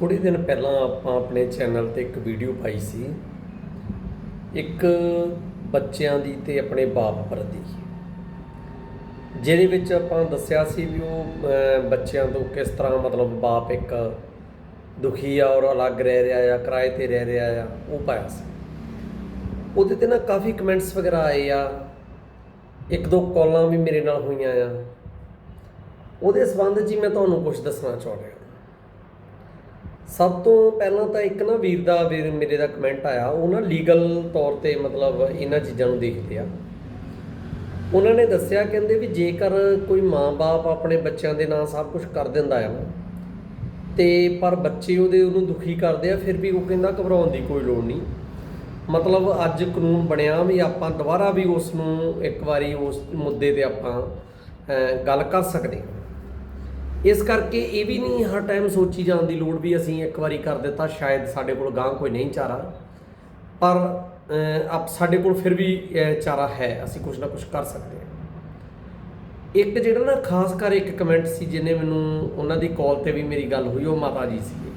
ਥੋੜੇ ਦਿਨ ਪਹਿਲਾਂ ਆਪਾਂ ਆਪਣੇ ਚੈਨਲ ਤੇ ਇੱਕ ਵੀਡੀਓ ਪਾਈ ਸੀ। ਇੱਕ ਬੱਚਿਆਂ ਦੀ ਤੇ ਆਪਣੇ ਬਾਪ ਪ੍ਰਤੀ ਜਿਹਦੇ ਵਿੱਚ ਆਪਾਂ ਦੱਸਿਆ ਸੀ ਵੀ ਉਹ ਬੱਚਿਆਂ ਤੋਂ ਕਿਸ ਤਰ੍ਹਾਂ ਮਤਲਬ ਬਾਪ ਇੱਕ ਦੁਖੀ ਆ ਔਰ ਅਲੱਗ ਰਹਿ ਰਿਹਾ ਆ, ਕਿਰਾਏ ਤੇ ਰਹਿ ਰਿਹਾ ਆ, ਉਹ ਪਾਇਆ ਸੀ। ਉਹਦੇ ਤੇ ਨਾ ਕਾਫੀ ਕਮੈਂਟਸ ਵਗੈਰਾ ਆਏ ਆ। ਇੱਕ ਦੋ ਕਾਲਾਂ ਵੀ ਮੇਰੇ ਨਾਲ ਹੋਈਆਂ ਆ। ਉਹਦੇ ਸੰਬੰਧ 'ਚ ਹੀ ਮੈਂ ਤੁਹਾਨੂੰ ਕੁਝ ਦੱਸਣਾ ਚਾਹੁੰਦਾ ਸਭ ਤੋਂ ਪਹਿਲਾਂ ਤਾਂ ਇੱਕ ਨਾ ਵੀਰ ਦਾ, ਵੀਰ ਮੇਰੇ ਦਾ ਕਮੈਂਟ ਆਇਆ, ਉਹ ਨਾ ਲੀਗਲ ਤੌਰ ਤੇ ਮਤਲਬ ਇਹਨਾਂ ਚੀਜ਼ਾਂ ਨੂੰ ਦੇਖਦੇ ਆ। ਉਹਨਾਂ ਨੇ ਦੱਸਿਆ, ਕਹਿੰਦੇ ਵੀ ਜੇਕਰ ਕੋਈ ਮਾਂ-ਬਾਪ ਆਪਣੇ ਬੱਚਿਆਂ ਦੇ ਨਾਲ ਸਭ ਕੁਝ ਕਰ ਦਿੰਦਾ ਆ ਨਾ ਤੇ ਪਰ ਬੱਚੇ ਉਹਦੇ ਉਹਨੂੰ ਦੁਖੀ ਕਰਦੇ ਆ, ਫਿਰ ਵੀ ਉਹ ਕਹਿੰਦਾ ਘਬਰਾਉਣ ਦੀ ਕੋਈ ਲੋੜ ਨਹੀਂ। ਮਤਲਬ ਅੱਜ ਕਾਨੂੰਨ ਬਣਿਆ ਵੀ ਆਪਾਂ ਦੁਬਾਰਾ ਵੀ ਉਸ ਨੂੰ ਇੱਕ ਵਾਰੀ ਉਸ ਮੁੱਦੇ ਤੇ ਆਪਾਂ ਗੱਲ ਕਰ ਸਕਦੇ ਹਾਂ। ਇਸ ਕਰਕੇ ਇਹ ਵੀ ਨਹੀਂ ਹਰ ਟਾਈਮ ਸੋਚੀ ਜਾਣ ਦੀ ਲੋੜ ਵੀ ਅਸੀਂ ਇੱਕ ਵਾਰੀ ਕਰ ਦਿੱਤਾ, ਸ਼ਾਇਦ ਸਾਡੇ ਕੋਲ ਗਾਂ ਕੋਈ ਨਹੀਂ ਚਾਰਾ। ਪਰ ਆਪ ਸਾਡੇ ਕੋਲ ਫਿਰ ਵੀ ਚਾਰਾ ਹੈ, ਅਸੀਂ ਕੁਝ ਨਾ ਕੁਝ ਕਰ ਸਕਦੇ ਹਾਂ। ਇੱਕ ਜਿਹੜਾ ਨਾ ਖਾਸ ਕਰ ਇੱਕ ਕਮੈਂਟ ਸੀ ਜਿਹਨੇ ਮੈਨੂੰ ਉਹਨਾਂ ਦੀ ਕਾਲ ਤੇ ਵੀ ਮੇਰੀ ਗੱਲ ਹੋਈ, ਉਹ ਮਾਤਾ ਜੀ ਸੀ।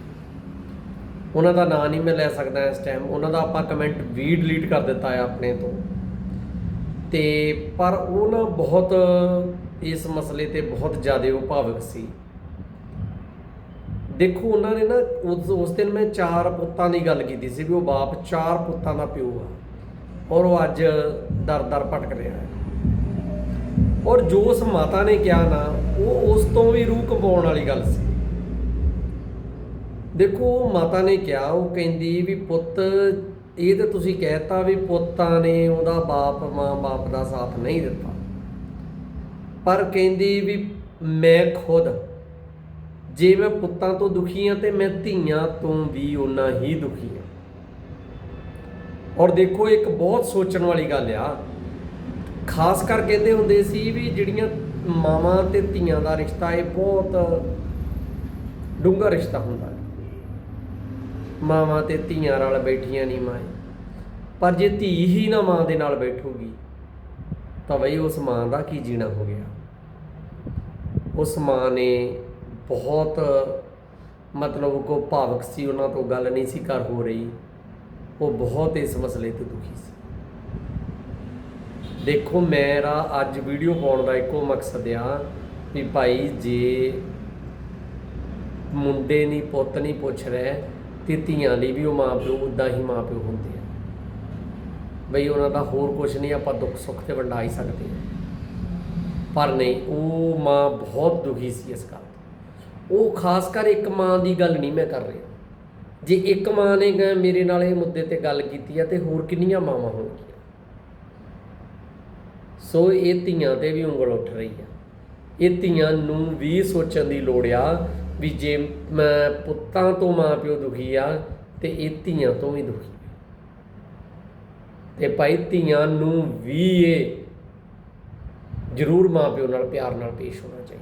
ਉਹਨਾਂ ਦਾ ਨਾਂ ਨਹੀਂ ਮੈਂ ਲੈ ਸਕਦਾ ਇਸ ਟਾਈਮ ਉਹਨਾਂ ਦਾ ਆਪਾਂ ਕਮੈਂਟ ਵੀ ਡਿਲੀਟ ਕਰ ਦਿੱਤਾ ਹੈ ਆਪਣੇ ਤੋਂ। ਤੇ, ਪਰ ਉਹ ਨਾ ਬਹੁਤ ਇਸ ਮਸਲੇ ਤੇ ਬਹੁਤ ਜ਼ਿਆਦਾ ਉਹ ਭਾਵਕ ਸੀ। ਦੇਖੋ, ਉਹਨਾਂ ਨੇ ਨਾ ਉਸ ਦਿਨ ਮੈਂ ਚਾਰ ਪੁੱਤਾਂ ਦੀ ਗੱਲ ਕੀਤੀ ਸੀ ਵੀ ਉਹ ਬਾਪ ਚਾਰ ਪੁੱਤਾਂ ਦਾ ਪਿਓ ਆ ਔਰ ਉਹ ਅੱਜ ਦਰ-ਦਰ ਭਟਕ ਰਿਹਾ ਹੈ। ਔਰ ਜੋ ਉਸ ਮਾਤਾ ਨੇ ਕਿਹਾ ਨਾ, ਉਹ ਉਸ ਤੋਂ ਵੀ ਰੂਹ ਕੰਬਾਉਣ ਵਾਲੀ ਗੱਲ ਸੀ। ਦੇਖੋ, ਉਹ ਮਾਤਾ ਨੇ ਕਿਹਾ, ਉਹ ਕਹਿੰਦੀ ਵੀ ਪੁੱਤ, ਇਹ ਤਾਂ ਤੁਸੀਂ ਕਹਿਤਾ ਵੀ ਪੁੱਤਾਂ ਨੇ ਉਹਦਾ ਬਾਪ ਮਾਂ ਬਾਪ ਦਾ ਸਾਥ ਨਹੀਂ ਦਿੱਤਾ। ਪਰ ਕਹਿੰਦੀ ਵੀ ਮੈਂ ਖੁਦ, ਜੇ ਮੈਂ ਪੁੱਤਾਂ ਤੋਂ ਦੁਖੀ ਹਾਂ ਤੇ ਮੈਂ ਧੀਆਂ ਤੋਂ ਵੀ ਉਨਾ ਹੀ ਦੁਖੀ ਹਾਂ ਔਰ ਦੇਖੋ, ਇੱਕ ਬਹੁਤ ਸੋਚਣ ਵਾਲੀ ਗੱਲ ਆ। ਖਾਸ ਕਰ ਕਹਿੰਦੇ ਹੁੰਦੇ ਸੀ ਵੀ ਜਿਹੜੀਆਂ ਮਾਵਾਂ ਤੇ ਧੀਆਂ ਦਾ ਰਿਸ਼ਤਾ, ਇਹ ਬਹੁਤ ਡੂੰਘਾ ਰਿਸ਼ਤਾ ਹੁੰਦਾ। ਹੈ ਮਾਵਾਂ ਤੇ ਧੀਆਂ ਨਾਲ ਬੈਠੀਆਂ ਨਹੀਂ ਮਾਏ ਪਰ ਜੇ ਧੀ ਹੀ ਨਾ ਮਾਂ ਦੇ ਨਾਲ ਬੈਠੂਗੀ ਤਾਂ ਬਈ ਉਸ ਮਾਂ ਦਾ ਕੀ ਜੀਣਾ ਹੋ ਗਿਆ? ਉਸ ਮਾਂ ਨੇ ਬਹੁਤ ਮਤਲਬ ਕੋ ਭਾਵਕ ਸੀ, ਉਹਨਾਂ ਤੋਂ ਗੱਲ ਨਹੀਂ ਸੀ ਕਰ ਹੋ ਰਹੀ। ਉਹ ਬਹੁਤ ਇਸ ਮਸਲੇ ਤੇ ਦੁਖੀ ਸੀ। ਦੇਖੋ, ਮੇਰਾ ਅੱਜ ਵੀਡੀਓ ਪਾਉਣ ਦਾ ਇੱਕੋ ਮਕਸਦ ਆ ਵੀ ਭਾਈ ਜੇ ਮੁੰਡੇ ਨਹੀਂ ਪੁੱਤ ਨਹੀਂ ਪੁੱਛ ਰਿਹਾ ਤੇ ਧੀਆਂ ਲਈ ਵੀ ਉਹ ਮਾਂ ਪਿਓ, ਉਦਾਂ ਹੀ ਮਾਂ ਪਿਓ ਹੁੰਦੇ ਆ। ਬਈ ਉਹਨਾਂ ਦਾ ਹੋਰ ਕੁਝ ਨਹੀਂ, ਆਪਾਂ ਦੁੱਖ ਸੁੱਖ ਤੇ ਵੰਡਾ ਹੀ। ਸਕਦੇ ਪਰ ਨਹੀਂ, ਉਹ ਮਾਂ ਬਹੁਤ ਦੁਖੀ ਸੀ ਇਸ ਗੱਲ ਤੋਂ। ਉਹ ਖਾਸ ਕਰ ਇੱਕ ਮਾਂ ਦੀ ਗੱਲ ਨਹੀਂ ਮੈਂ ਕਰ ਰਿਹਾ। ਜੇ ਇੱਕ ਮਾਂ ਨੇ ਮੇਰੇ ਨਾਲ ਇਹ ਮੁੱਦੇ ਤੇ ਗੱਲ ਕੀਤੀ ਆ ਤੇ ਹੋਰ ਕਿੰਨੀਆਂ ਮਾਵਾਂ ਹੋਣਗੀਆਂ? ਸੋ ਇਹ ਧੀਆਂ ਤੇ ਵੀ ਉਂਗਲ ਉੱਠ ਰਹੀ ਆ। ਇਹ ਧੀਆਂ ਨੂੰ ਵੀ ਸੋਚਣ ਦੀ ਲੋੜ ਆ ਵੀ ਜੇ ਮੈਂ ਪੁੱਤਾਂ ਤੋਂ ਮਾਂ ਪਿਓ ਦੁਖੀ ਆ ਤੇ ਇਹ ਧੀਆਂ ਤੋਂ ਵੀ ਦੁਖੀ ਤੇ ਭਾਈ ਧੀਆਂ ਨੂੰ ਵੀ ਇਹ ਜ਼ਰੂਰ ਮਾਂ ਪਿਓ ਨਾਲ ਪਿਆਰ ਨਾਲ ਪੇਸ਼ ਹੋਣਾ ਚਾਹੀਦਾ।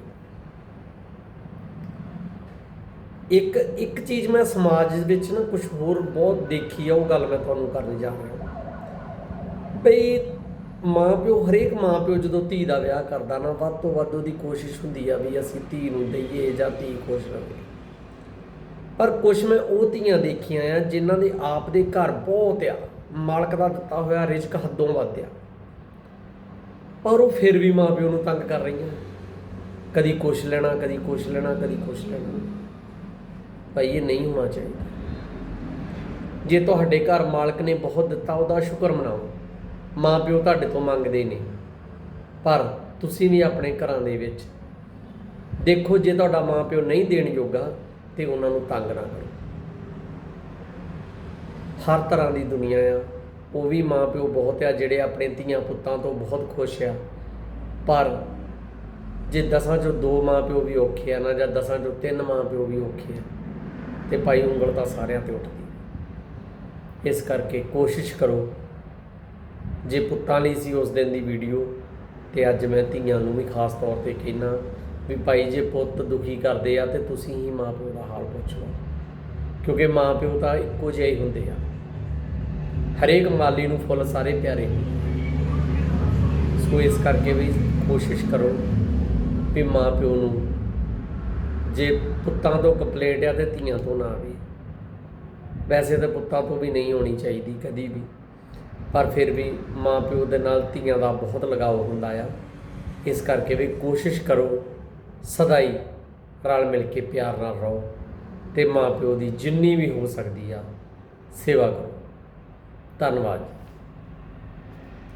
ਇੱਕ ਇੱਕ ਚੀਜ਼ ਮੈਂ ਸਮਾਜ ਵਿੱਚ ਨਾ ਕੁਝ ਹੋਰ ਬਹੁਤ ਦੇਖੀ ਆ, ਉਹ ਗੱਲ ਮੈਂ ਤੁਹਾਨੂੰ ਕਰਨ ਜਾ ਰਿਹਾ ਬਈ ਮਾਂ ਪਿਓ ਹਰੇਕ ਮਾਂ ਪਿਓ ਜਦੋਂ ਧੀ ਦਾ ਵਿਆਹ ਕਰਦਾ ਨਾ, ਵੱਧ ਤੋਂ ਵੱਧ ਉਹਦੀ ਕੋਸ਼ਿਸ਼ ਹੁੰਦੀ ਆ ਵੀ ਅਸੀਂ ਧੀ ਨੂੰ ਦਈਏ ਜਾਂ ਧੀ ਖੁਸ਼ ਰਹੇ ਪਰ ਕੁਝ ਮੈਂ ਉਹ ਧੀਆਂ ਦੇਖੀਆਂ ਆ, ਜਿਨ੍ਹਾਂ ਦੇ ਆਪ ਦੇ ਘਰ ਬਹੁਤ ਆ। ਮਾਲਕ ਦਾ ਦਿੱਤਾ ਹੋਇਆ ਰਿਜ਼ਕ ਹੱਦੋਂ ਵੱਧ ਆ। ਪਰ ਉਹ ਫਿਰ ਵੀ ਮਾਂ ਪਿਓ ਨੂੰ ਤੰਗ ਕਰ ਰਹੀਆਂ। ਕਦੀ ਕੁਛ ਲੈਣਾ, ਕਦੀ ਕੁਛ ਲੈਣਾ, ਕਦੀ ਕੁਛ ਲੈਣਾ। ਭਾਈ, ਇਹ ਨਹੀਂ ਹੋਣਾ ਚਾਹੀਦਾ। ਜੇ ਤੁਹਾਡੇ ਘਰ ਮਾਲਕ ਨੇ ਬਹੁਤ ਦਿੱਤਾ, ਉਹਦਾ ਸ਼ੁਕਰ ਮਨਾਓ। ਮਾਂ ਪਿਓ ਤੁਹਾਡੇ ਤੋਂ ਮੰਗਦੇ ਨੇ। ਪਰ ਤੁਸੀਂ ਵੀ ਆਪਣੇ ਘਰਾਂ ਦੇ ਵਿੱਚ ਦੇਖੋ, ਜੇ ਤੁਹਾਡਾ ਮਾਂ ਪਿਓ ਨਹੀਂ ਦੇਣ ਯੋਗਾ ਤੇ ਉਹਨਾਂ ਨੂੰ ਤੰਗ ਨਾ ਕਰੋ। ਹਰ ਤਰ੍ਹਾਂ ਦੀ ਦੁਨੀਆ ਆ। ਉਹ ਵੀ ਮਾਂ ਪਿਓ ਬਹੁਤ ਆ ਜਿਹੜੇ ਆਪਣੇ ਧੀਆਂ ਪੁੱਤਾਂ ਤੋਂ ਬਹੁਤ ਖੁਸ਼ ਆ। ਪਰ ਜੇ ਦਸਾਂ ਚੋਂ ਦੋ ਮਾਂ ਪਿਓ ਵੀ ਔਖੇ ਆ ਨਾ ਜਾਂ ਦਸਾਂ ਚੋਂ ਤਿੰਨ ਮਾਂ ਪਿਓ ਵੀ ਔਖੇ ਆ, ਤੇ ਭਾਈ ਉਂਗਲ ਤਾਂ ਸਾਰਿਆਂ ਤੇ ਉੱਠਦੀ ਇਸ ਕਰਕੇ ਕੋਸ਼ਿਸ਼ ਕਰੋ, ਜੇ ਪੁੱਤਾਂ ਲਈ ਸੀ ਉਸ ਦਿਨ ਦੀ ਵੀਡੀਓ, ਤੇ ਅੱਜ ਮੈਂ ਧੀਆਂ ਨੂੰ ਵੀ ਖਾਸ ਤੌਰ ਤੇ ਕਹਿਣਾ ਵੀ ਭਾਈ ਜੇ ਪੁੱਤ ਦੁਖੀ ਕਰਦੇ ਆ, ਤੇ ਤੁਸੀਂ ਹੀ ਮਾਂ ਪਿਓ ਦਾ ਹਾਲ ਪੁੱਛੋ ਕਿਉਂਕਿ ਮਾਂ ਪਿਓ ਤਾਂ ਇੱਕੋ ਜਿਹੇ ਹੀ ਹੁੰਦੇ ਆ। ਹਰੇਕ ਮਾਲੀ ਨੂੰ ਫੁੱਲ ਸਾਰੇ ਪਿਆਰੇ। ਸੋ ਇਸ ਕਰਕੇ ਵੀ ਕੋਸ਼ਿਸ਼ ਕਰੋ ਵੀ ਮਾਂ ਪਿਓ ਨੂੰ ਜੇ ਪੁੱਤਾਂ ਤੋਂ ਕੰਪਲੇਂਟ ਆ ਤੇ ਧੀਆਂ ਤੋਂ ਨਾ ਆਵੇ। ਵੈਸੇ ਤਾਂ ਪੁੱਤਾਂ ਤੋਂ ਵੀ ਨਹੀਂ ਹੋਣੀ ਚਾਹੀਦੀ ਕਦੀ ਵੀ। ਪਰ ਫਿਰ ਵੀ ਮਾਂ ਪਿਓ ਦੇ ਨਾਲ ਧੀਆਂ ਦਾ ਬਹੁਤ ਲਗਾਵ ਹੁੰਦਾ ਆ। ਇਸ ਕਰਕੇ ਵੀ ਕੋਸ਼ਿਸ਼ ਕਰੋ ਸਦਾ ਹੀ ਰਲ ਮਿਲ ਕੇ ਪਿਆਰ ਨਾਲ ਰਹੋ ਤੇ ਮਾਂ ਪਿਓ ਦੀ ਜਿੰਨੀ ਵੀ ਹੋ ਸਕਦੀ ਆ, ਸੇਵਾ ਕਰੋ। ਧੰਨਵਾਦ